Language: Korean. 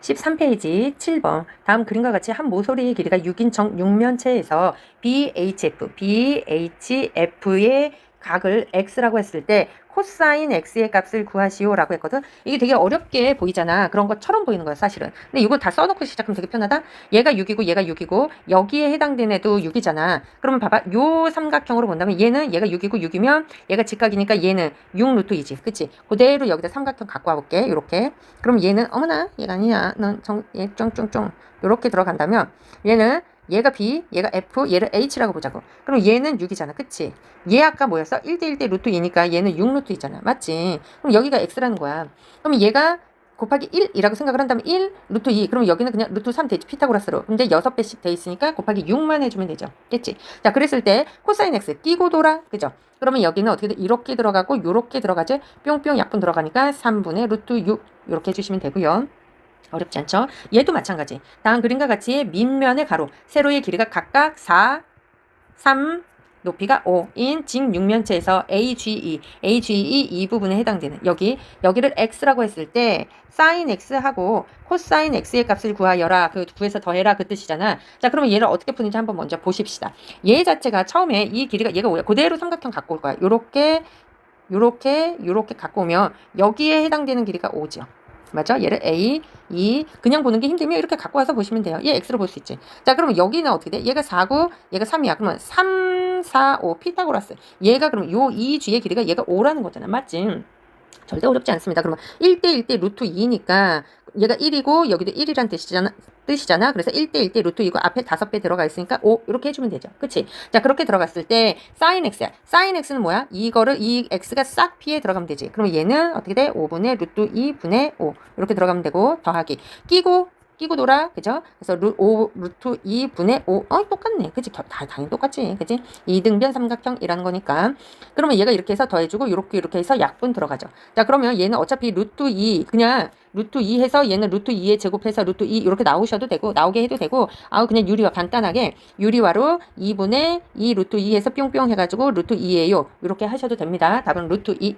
13페이지 7번. 다음 그림과 같이 한 모서리의 길이가 6인 정 육면체에서 BHF, BHF의 각을 x라고 했을 때 코사인 x의 값을 구하시오라고 했거든. 이게 되게 어렵게 보이잖아. 그런 것처럼 보이는 거야, 사실은. 근데 이거 다 써놓고 시작하면 되게 편하다. 얘가 6이고 얘가 6이고 여기에 해당되는 애도 6이잖아. 그러면 봐봐. 요 삼각형으로 본다면 얘는 얘가 6이고 6이면 얘가 직각이니까 얘는 6 루트 2지. 그치? 그대로 여기다 삼각형 갖고 와볼게. 요렇게. 그럼 얘는 어머나 얘가 아니야. 넌 정, 얘 쫑쫑쫑. 요렇게 들어간다면 얘는 얘가 B, 얘가 F, 얘를 H라고 보자고. 그럼 얘는 6이잖아. 그치? 얘 아까 뭐였어? 1대 1대 루트 2니까 얘는 6 루트 2잖아. 맞지? 그럼 여기가 X라는 거야. 그럼 얘가 곱하기 1이라고 생각을 한다면 1 루트 2. 그럼 여기는 그냥 루트 3 되지. 피타고라스로. 근데 6배씩 돼 있으니까 곱하기 6만 해주면 되죠. 됐지? 자, 그랬을 때 코사인 X 끼고 돌아. 그죠? 그러면 여기는 어떻게 돼? 이렇게 들어가고 요렇게 들어가지? 뿅뿅 약분 들어가니까 3분의 루트 6 이렇게 해주시면 되고요. 어렵지 않죠? 얘도 마찬가지. 다음 그림과 같이 밑면의 가로, 세로의 길이가 각각 4, 3, 높이가 5인 직육면체에서 AGE, AGE 이 부분에 해당되는 여기 여기를 x라고 했을 때 sin x하고 코사인 x의 값을 구하여라. 그 구해서 더해라 그 뜻이잖아. 자, 그러면 얘를 어떻게 푸는지 한번 먼저 보십시다. 얘 자체가 처음에 이 길이가 얘가 뭐야? 그대로 삼각형 갖고 올 거야. 요렇게 요렇게 요렇게 갖고 오면 여기에 해당되는 길이가 5죠. 맞아? 얘를 A, 2 그냥 보는 게 힘들면 이렇게 갖고 와서 보시면 돼요. 얘 X로 볼 수 있지. 자, 그러면 여기는 어떻게 돼? 얘가 4, 9, 얘가 3이야. 그러면 3, 4, 5 피타고라스. 얘가 그럼 요 2G의 길이가 얘가 5라는 거잖아. 맞지? 절대 어렵지 않습니다. 그러면 1대 1대 루트 2니까 얘가 1이고 여기도 1이란 뜻이잖아. 뜻이잖아. 그래서 1대 1대 루트 2고 앞에 5배 들어가 있으니까 5 이렇게 해주면 되죠. 그치? 자 그렇게 들어갔을 때 sin x야. sin x는 뭐야? 이거를 이 x가 싹 피해 들어가면 되지. 그러면 얘는 어떻게 돼? 5분의 루트 2분의 5 이렇게 들어가면 되고 더하기 끼고 끼고 돌아 그죠? 그래서 루, 5 루트 2분의 5 어, 똑같네. 그치? 겨- 다 당연히 똑같지. 그치? 이등변 삼각형이라는 거니까. 그러면 얘가 이렇게 해서 더해주고 이렇게 이렇게 해서 약분 들어가죠. 자 그러면 얘는 어차피 루트 2 그냥 루트 2 해서 얘는 루트 2에 제곱해서 루트 2 이렇게 나오셔도 되고 나오게 해도 되고 아우 그냥 유리화 간단하게 유리화로 2분의 2 루트 2 해서 뿅뿅 해가지고 루트 2예요. 이렇게 하셔도 됩니다. 답은 루트 2